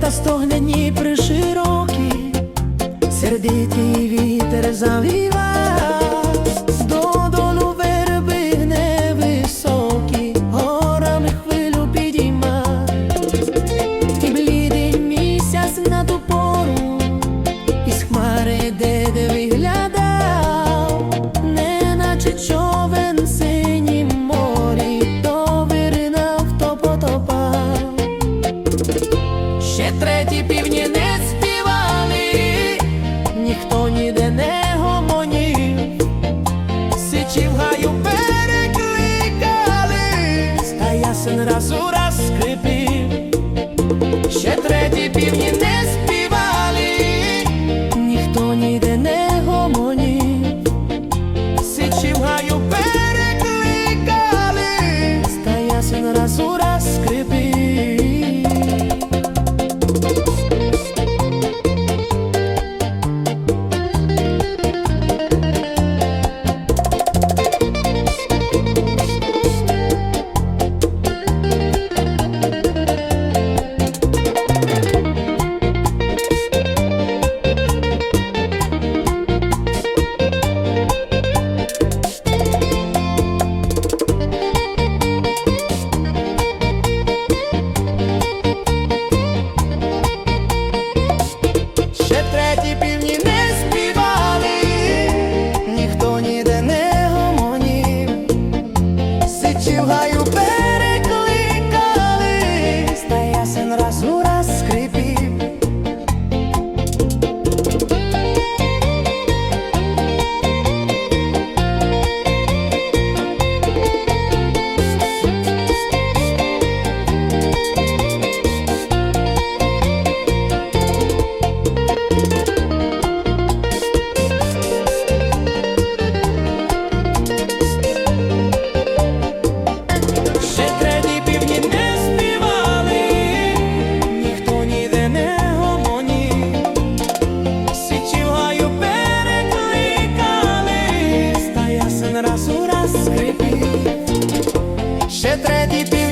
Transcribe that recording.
Та стогне дні пришив. ще треті півні не співали, ніхто ніде не гомонів, сичів гаю перекликали, та ясен разу. măsura scripit Și trebuie